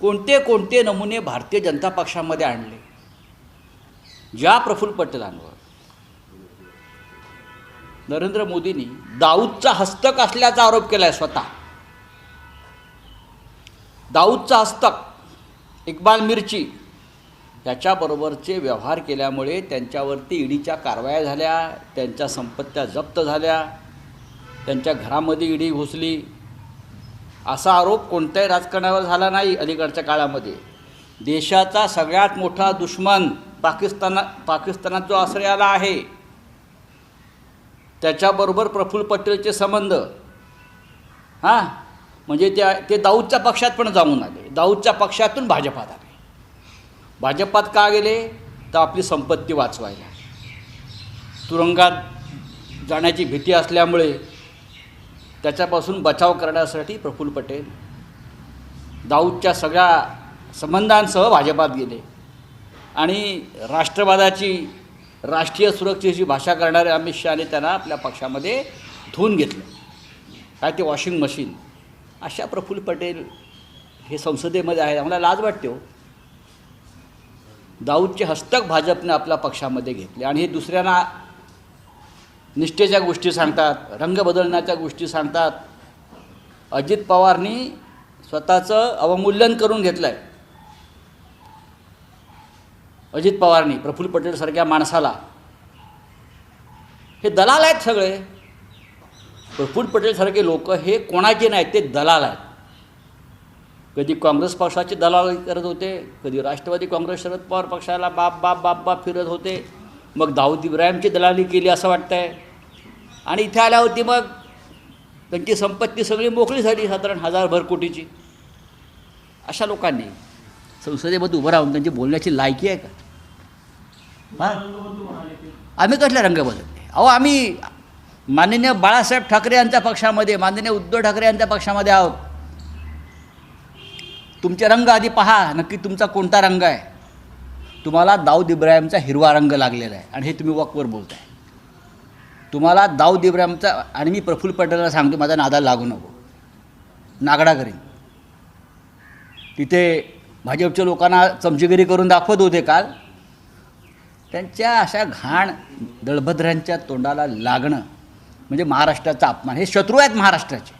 कोणते कोणते नमुने भारतीय जनता पक्षामध्ये आणले? ज्या प्रफुल्ल पटेलांवर. नरेंद्र मोदींनी दाऊदचा हस्तक असल्याचा आरोप केला आहे स्वतः. दाऊदचा हस्तक इक्बाल मिरची याच्याबरोबरचे व्यवहार केल्यामुळे त्यांच्यावरती ईडीच्या कारवाया झाल्या त्यांच्या संपत्त्या जप्त झाल्या त्यांच्या घरामध्ये ईडी घुसली. असा आरोप कोणत्याही राजकारणावर झाला नाही अलीकडच्या काळामध्ये. देशाचा सगळ्यात मोठा दुश्मन पाकिस्ताना पाकिस्तानात जो आश्रयाला आहे त्याच्याबरोबर प्रफुल्ल पटेलचे संबंध. हां? म्हणजे त्या ते दाऊदच्या पक्षात पण जाऊन आले. दाऊदच्या पक्षातून भाजपात आले. भाजपात का गेले? तर आपली संपत्ती वाचवायला. तुरुंगात जाण्याची भीती असल्यामुळे त्याच्यापासून बचाव करण्यासाठी प्रफुल्ल पटेल दाऊदच्या सगळ्या संबंधांसह भाजपात गेले. आणि राष्ट्रवादाची राष्ट्रीय सुरक्षेची भाषा करणारे अमित शहाने त्यांना आपल्या पक्षामध्ये धुवून घेतलं. काय ते वॉशिंग मशीन. अशा प्रफुल्ल पटेल हे संसदेमध्ये आहे आम्हाला लाज वाटते हो. दाऊदचे हस्तक भाजपने आपल्या पक्षामध्ये घेतले आणि हे दुसऱ्यांना निष्ठेच्या गोष्टी सांगतात रंग बदलण्याच्या गोष्टी सांगतात. अजित पवारनी स्वतःचं अवमूल्यन करून घेतलं आहे अजित पवारनी प्रफुल्ल पटेलसारख्या माणसाला. हे दलाल आहेत सगळे. प्रफुल्ल पटेलसारखे लोक हे कोणाचे नाहीत ते दलाल आहेत. कधी काँग्रेस पक्षाचे दलाल करत होते कधी राष्ट्रवादी काँग्रेस शरद पवार पक्षाला बाप बाप बाप बाप फिरत होते. मग दाऊद इब्राहिमची दलाली केली असं वाटतंय. आणि इथे आल्यावरती मग. त्यांची संपत्ती सगळी मोकळी झाली साधारण हजारभर कोटीची अशा लोकांनी संसदेमध्ये उभं राहून त्यांची बोलण्याची लायकी आहे का? हां? आम्ही कसले रंग बदलले अहो आम्ही माननीय बाळासाहेब ठाकरे यांच्या पक्षामध्ये माननीय उद्धव ठाकरे यांच्या पक्षामध्ये आहोत. तुमचे रंग आधी पहा नक्की तुमचा कोणता रंग आहे? तुम्हाला दाऊद इब्राहिमचा हिरवा रंग लागलेला आहे आणि हे तुम्ही वकवर बोलताय. तुम्हाला दाऊ इब्राहिमचा आणि मी प्रफुल्ल पटेलला सांगतो माझा नादा लागू नको. नागडा करीन. तिथे भाजपच्या लोकांना चमचेगिरी करून दाखवत होते काल. त्यांच्या अशा घाण दळभद्रांच्या तोंडाला लागणं म्हणजे महाराष्ट्राचा अपमान हे शत्रू आहेत महाराष्ट्राचे.